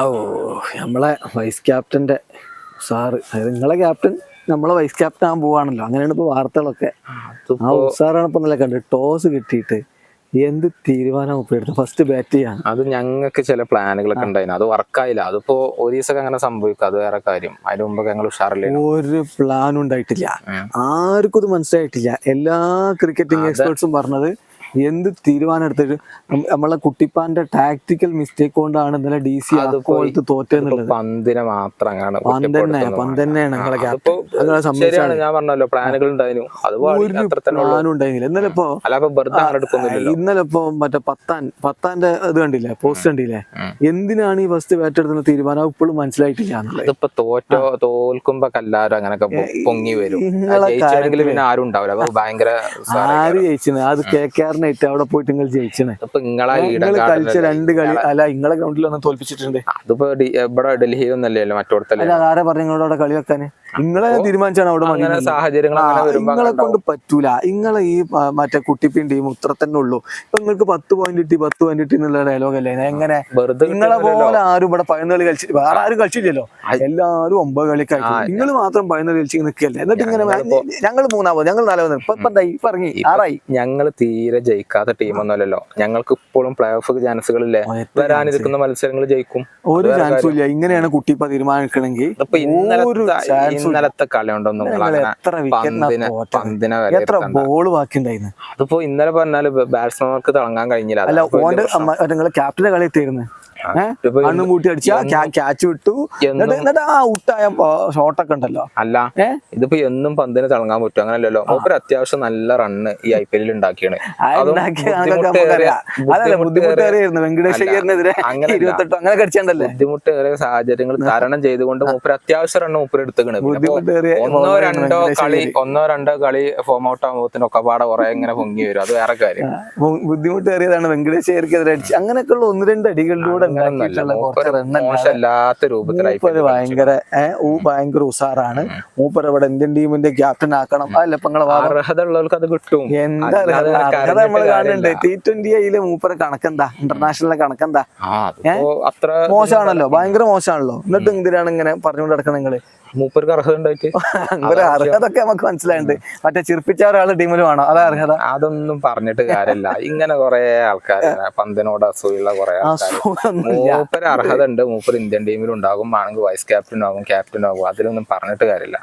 ഓ നമ്മളെ vice ക്യാപ്റ്റന്റെ sir അതായത് നിങ്ങളെ ക്യാപ്റ്റൻ നമ്മളെ വൈസ് ക്യാപ്റ്റൻ ആകാൻ പോവാണല്ലോ. അങ്ങനെയാണ് ഇപ്പോൾ വാർത്തകളൊക്കെ. ആ ഉസാറാണ് ഇപ്പം നല്ല കണ്ടത്. ടോസ് കിട്ടിയിട്ട് എന്ത് തീരുമാനം ഇപ്പൊ ഫസ്റ്റ് ബാറ്റ് ചെയ്യാൻ. അത് ഞങ്ങൾക്ക് ചില പ്ലാനുകളൊക്കെ ഉണ്ടായിരുന്നു. അത് വർക്കായില്ല അതിപ്പോ ഒരു ദിവസം അങ്ങനെ സംഭവിക്കും. അത് വേറെ കാര്യം. അതിന് മുമ്പൊക്കെ ഞങ്ങൾ ഉഷാറില്ല? ഒരു പ്ലാനും ഉണ്ടായിട്ടില്ല. ആർക്കും ഇത് മനസ്സിലായിട്ടില്ല. എല്ലാ ക്രിക്കറ്റിംഗ് എക്സ്പേർട്സും പറഞ്ഞത് എന്ത് തീരുമാനം എടുത്തിട്ട് നമ്മളെ കുട്ടിപ്പാന്റെ ടാക്ടിക്കൽ മിസ്റ്റേക്ക് കൊണ്ടാണ് ഇന്നലെ ഡി സി അതുപോലത്തെ തോറ്റെന്നുള്ളത് പന്തിനെ മാത്രം പന്തന്നെ പന്തന്നെയാണ് ശരിയാണ് ഞാൻ പറഞ്ഞല്ലോ പ്ലാനുകൾ ഉണ്ടായിരുന്നു. പ്ലാനും ഉണ്ടായിരുന്നില്ല ഇന്നലെ ഇപ്പോ ഇന്നലെ ഇപ്പൊ മറ്റേ പത്താൻ പത്താന്റെ ഇത് കണ്ടില്ലേ പോസ്റ്റ് കണ്ടില്ലേ? എന്തിനാണ് ഈ ഫസ്റ്റ് ബാറ്റ് എടുക്കുന്ന തീരുമാനം? ഇപ്പോഴും മനസ്സിലായിട്ടില്ല ഇതിപ്പോ തോറ്റോ തോൽക്കുമ്പോ കല്ലാരോ അങ്ങനൊക്കെ പൊങ്ങി വരും. പിന്നെ ആരും ഉണ്ടാവില്ല. ഭയങ്കര ആര് ജയിച്ചത് അത് കെ കെ ആറിനായിട്ട് അവിടെ പോയിട്ട് നിങ്ങൾ നിങ്ങൾ കളിച്ച രണ്ട് കളി അല്ല നിങ്ങളെ ഗ്രൗണ്ടിൽ ഒന്ന് തോൽപ്പിച്ചിട്ടുണ്ട്. അതിപ്പോ ഇവിടെ ഡൽഹിയിലൊന്നല്ലല്ലോ മറ്റോടത്തല്ലേ? അല്ല ആരെ പറഞ്ഞു നിങ്ങളോട് അവിടെ കളി വെക്കാന്? നിങ്ങളെ തീരുമാനിച്ചാണ് അവിടെ അങ്ങനെ സാഹചര്യങ്ങൾ നിങ്ങളെ കൊണ്ട് പറ്റൂല. നിങ്ങളെ ഈ മറ്റേ കുട്ടിപ്പിണ്ടി ടീം ഉത്ര തന്നെ ഉള്ളൂ. ഇപ്പൊ നിങ്ങൾക്ക് പത്ത് പോയിന്റ് കിട്ടി പത്ത് പോയിന്റ് കിട്ടി എന്നുള്ള ഡയലോഗ് അല്ലേ? എങ്ങനെ? നിങ്ങളെ പോലെ ആരും ഇവിടെ പതിനൊന്ന് കളി കളിച്ചിട്ട് വേറെ ആരും കളിച്ചില്ലല്ലോ. എല്ലാരും ഒമ്പത് കളിക്കാൻ നിങ്ങൾ മാത്രം പതിനൊന്ന് കളിച്ച് നിൽക്കല്ലേ എന്നിട്ട് ഇങ്ങനെ ഞങ്ങൾ മൂന്നാമത് ഞങ്ങൾ നാലാമത് ഇപ്പൊ ഇറങ്ങി. ആറായി. ഞങ്ങൾ തീരെ ജയിക്കാത്ത ടീമൊന്നുമല്ലല്ലോ. ഞങ്ങൾക്ക് ഇപ്പോഴും പ്ലേ ഓഫ് ചാൻസുകളില്ലേ? വരാനിരിക്കുന്ന മത്സരങ്ങൾ ജയിക്കും. ഒരു ചാൻസും ഇല്ല. ഇങ്ങനെയാണ് തീരുമാനിക്കണമെങ്കിൽ ഇപ്പൊ തീരുമാനിക്കണമെങ്കിൽ ഇന്നലെ ഇന്നലത്തെ കളി വിക്കറ്റിനാ പന്തിനെ പന്തിനെ എത്ര ബോൾ ബാക്കിണ്ടായിരുന്നു അതിപ്പോ ഇന്നലെ പറഞ്ഞാൽ ബാറ്റ്സ്മാൻമാർക്ക് തിളങ്ങാൻ കഴിഞ്ഞില്ല. അല്ല ഓന്റെ ക്യാപ്റ്റന്റെ കളി എത്തിയിരുന്നു? അണ്ണും കൂട്ടി അടിച്ച ക്യാച്ച് വിട്ടു. എന്നും- എന്നിട്ട് ആ ഔട്ടായ ഷോട്ടൊക്കെ ഉണ്ടല്ലോ അല്ല ഇതിപ്പോ എന്നും പന്തിന് തിളങ്ങാൻ പറ്റും. അങ്ങനല്ലല്ലോ. ഒരു അത്യാവശ്യം നല്ല റണ്ണ് ഈ ഐ പി എല്ലിൽ ഉണ്ടാക്കിയാണ്. ബുദ്ധിമുട്ടേറിയായിരുന്നു. വെങ്കടേഷ് അയ്യറിനെതിരെ അങ്ങനെയല്ല. ഇരുപത്തെട്ടോ അങ്ങനെ കടിച്ചണ്ടല്ലേ ബുദ്ധിമുട്ടേറിയ സാഹചര്യങ്ങൾ തരണം ചെയ്തുകൊണ്ട് മൂപ്പര് അത്യാവശ്യം റണ്ണ് മൂപ്പര് എടുത്തുകണ് ഒന്നോ രണ്ടോ കളി ഒന്നോ രണ്ടോ കളി ഫോം ഔട്ട് ആകുമ്പോഴത്തേനും ഒക്കെ പാടെ കുറെ ഇങ്ങനെ പൊങ്ങി വരും. അത് വേറെ കാര്യം. ബുദ്ധിമുട്ടേറിയതാണ് വെങ്കടേഷ് അയ്യർക്കെതിരെ അടിച്ച്. അങ്ങനെയൊക്കെയുള്ള ഒന്ന് രണ്ട് അടികളിലൂടെ മോശമല്ലാത്ത രൂപത്തിലായി ഭയങ്കര ഭയങ്കര ഉസാറാണ്. മൂപ്പർ ഇവിടെ ഇന്ത്യൻ ടീമിന്റെ ക്യാപ്റ്റൻ ആക്കണം. അതല്ല അർഹത ഉള്ളവർക്ക് അത് കിട്ടും. എന്താ നമ്മൾ അർഹത? നമ്മൾ കാണുന്നുണ്ട്. ടി ട്വന്റി ഐയിലെ മൂപ്പറ കണക്കെന്താ? ഇന്റർനാഷണലിലെ കണക്കെന്താ? അത്ര മോശമാണല്ലോ. ഭയങ്കര മോശമാണല്ലോ. എന്നിട്ട് എന്തിനാണ് ഇങ്ങനെ പറഞ്ഞുകൊണ്ട് നടക്കണം നിങ്ങൾ? മൂപ്പർക്ക് അർഹത ഉണ്ടായിട്ട് അർഹത അർഹതൊക്കെ നമുക്ക് മനസ്സിലായിട്ടുണ്ട് മറ്റേ ചിർപ്പിച്ച ഒരാളെ ടീമിൽ വേണോ? അതാ അർഹത. അതൊന്നും പറഞ്ഞിട്ട് കാര്യമില്ല. ഇങ്ങനെ കുറെ ആൾക്കാർ പന്തിനോട് അസൂയുള്ള കുറെ ആൾക്കാർ മൂപ്പര് അർഹത ഉണ്ട് മൂപ്പർ ഇന്ത്യൻ ടീമിൽ ഉണ്ടാകും ആണെങ്കിൽ വൈസ് ക്യാപ്റ്റൻ ആകും ക്യാപ്റ്റൻ ആകും അതിലൊന്നും പറഞ്ഞിട്ട് കാര്യമില്ല.